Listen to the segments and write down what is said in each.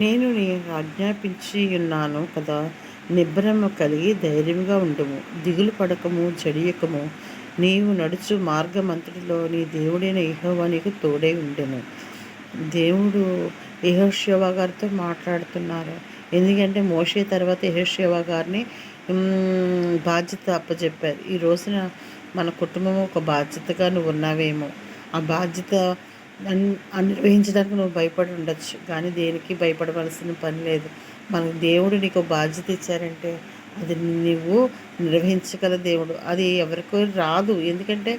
నేను నీకు ఆజ్ఞాపించి ఉన్నాను కదా. నిబ్బరము కలిగి ధైర్యంగా ఉండుము. దిగులు పడకము చెడియకము నీవు నడుచు మార్గమంతటిలో నీ దేవుడైన ఇహోవా నీకు తోడై ఉండెను. దేవుడు యహోశివ గారితో మాట్లాడుతున్నారు. ఎందుకంటే మోషే తర్వాత యహోశివ గారిని బాధ్యత అప్పచెప్పారు ఈ రోజున మన కుటుంబం ఒక బాధ్యతగా నువ్వు ఉన్నావేమో. ఆ బాధ్యత నిర్వహించడానికి నువ్వు భయపడి ఉండొచ్చు. కానీ దేనికి భయపడవలసిన పని లేదు. మనకు దేవుడు నీకు బాధ్యత ఇచ్చారంటే అది నువ్వు నిర్వహించగల దేవుడు. అది ఎవరికో రాదు. ఎందుకంటే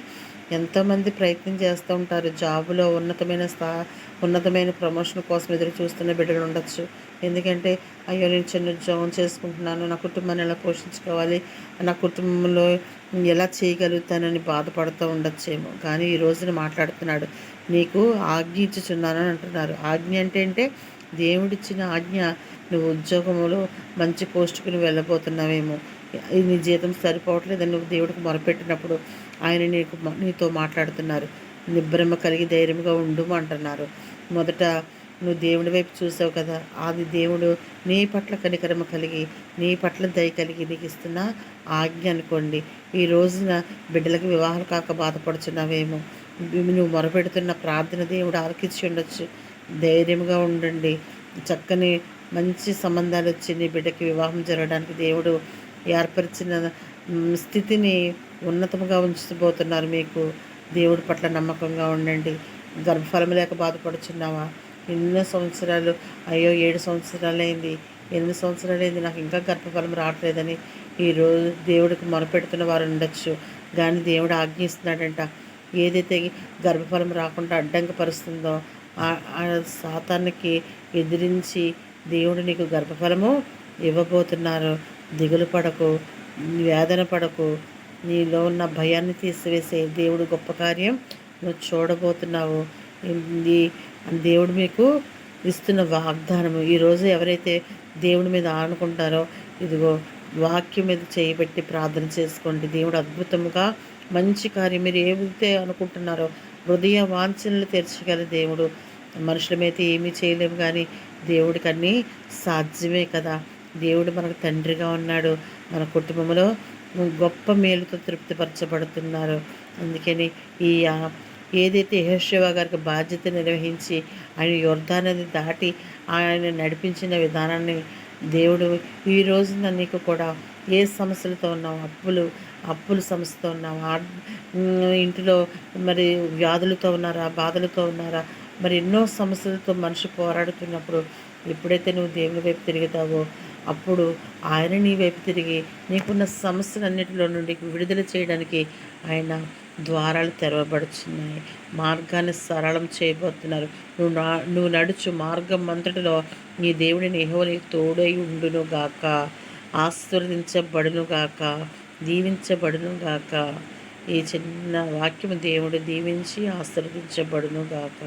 ఎంతోమంది ప్రయత్నం చేస్తూ ఉంటారు. జాబులో ఉన్నతమైన స్థా ఉన్నతమైన ప్రమోషన్ కోసం ఎదురు చూస్తున్న బిడ్డలు ఉండొచ్చు. ఎందుకంటే అయ్యో నేను చిన్న ఉద్యోగం చేసుకుంటున్నాను. నా కుటుంబాన్ని ఎలా పోషించుకోవాలి? నా కుటుంబంలో ఎలా చేయగలుగుతానని బాధపడుతూ ఉండొచ్చేమో. కానీ ఈ రోజున మాట్లాడుతున్నాడు. నీకు ఆజ్ఞ అని అంటున్నారు. ఆజ్ఞ అంటే అంటే దేవుడిచ్చిన ఆజ్ఞ. నువ్వు ఉద్యోగంలో మంచి పోస్టుకు నువ్వు వెళ్ళబోతున్నావేమో. నీ జీతం సరిపోవట్లేదని నువ్వు దేవుడికి మొరపెట్టినప్పుడు ఆయన నీకు నీతో మాట్లాడుతున్నారు. నిబ్రమ కలిగి ధైర్యంగా ఉండు అంటున్నారు. మొదట నువ్వు దేవుడి వైపు చూసావు కదా అది దేవుడు నీ పట్ల కనికరమ కలిగి నీ పట్ల దయ కలిగి నీకు ఇస్తున్న ఆజ్ఞ అనుకోండి. ఈ రోజున బిడ్డలకు వివాహం కాక బాధపడుచున్నావేమో. నువ్వు మొరపెడుతున్న ప్రార్థన దేవుడు ఆలకించి ఉండొచ్చు. ధైర్యంగా ఉండండి. చక్కని మంచి సంబంధాలు వచ్చి నీ బిడ్డకి వివాహం జరగడానికి దేవుడు ఏర్పరిచిన స్థితిని ఉన్నతముగా ఉంచబోతున్నారు మీకు. దేవుడి పట్ల నమ్మకంగా ఉండండి. గర్భఫలం లేక బాధపడుచున్నావా? ఎన్నో సంవత్సరాలు అయ్యో ఏడు సంవత్సరాలు అయింది ఎనిమిది సంవత్సరాలు అయింది నాకు ఇంకా గర్భఫలం రావట్లేదని ఈరోజు దేవుడికి మొరపెడుతున్న వారు ఉండొచ్చు. కానీ దేవుడు ఆజ్ఞిస్తున్నాడంట. ఏదైతే గర్భఫలం రాకుండా అడ్డంకపరుస్తుందో ఆ సాతానికి ఎదిరించి దేవుడు నీకు గర్భఫలము ఇవ్వబోతున్నారు. దిగులు పడకు వేదన పడకు. నీలో ఉన్న భయాన్ని తీసివేసే దేవుడు గొప్ప కార్యం నువ్వు చూడబోతున్నావు. దేవుడు మీకు ఇస్తున్న వాగ్దానము. ఈరోజు ఎవరైతే దేవుడి మీద ఆనుకుంటారో ఇదిగో వాక్యం మీద చేయబెట్టి ప్రార్థన చేసుకోండి. దేవుడు అద్భుతముగా మంచి కార్యం మీరు ఏమైతే అనుకుంటున్నారో హృదయ వాంఛనలు తెరచగల దేవుడు. మనుషులమైతే ఏమీ చేయలేము కానీ దేవుడికి అన్నీ సాధ్యమే కదా. దేవుడు మనకు తండ్రిగా ఉన్నాడు. మన కుటుంబంలో గొప్ప మేలుతో తృప్తిపరచబడుతున్నారు. అందుకని ఈ ఏదైతే యహోశివ గారికి బాధ్యత నిర్వహించి ఆయన యుర్ధానది దాటి ఆయన నడిపించిన విధానాన్ని దేవుడు ఈ రోజున నీకు కూడా ఏ సమస్యలతో ఉన్నావు అప్పులు అప్పుల సమస్యతో ఉన్నావా? ఇంటిలో మరి వ్యాధులతో ఉన్నారా? బాధలతో ఉన్నారా? మరి ఎన్నో సమస్యలతో మనిషి పోరాడుతున్నప్పుడు ఎప్పుడైతే నువ్వు దేవుని వైపు తిరుగుతావో అప్పుడు ఆయన నీ వైపు తిరిగి నీకున్న సమస్యలన్నిటిలో నుండి విడుదల చేయడానికి ఆయన ద్వారాలు తెరవబడుచున్నాయి. మార్గాన్ని సరళం చేయబోతున్నారు. నువ్వు నా నువ్వు నడుచు మార్గం అంతటిలో నీ దేవుడి ఎహోని తోడై ఉండును గాక. ఆశీర్వదించబడును గాక దీవించబడును గాక ఈ చిన్న వాక్యము దేవుడు దీవించి ఆశీర్వదించబడును గాక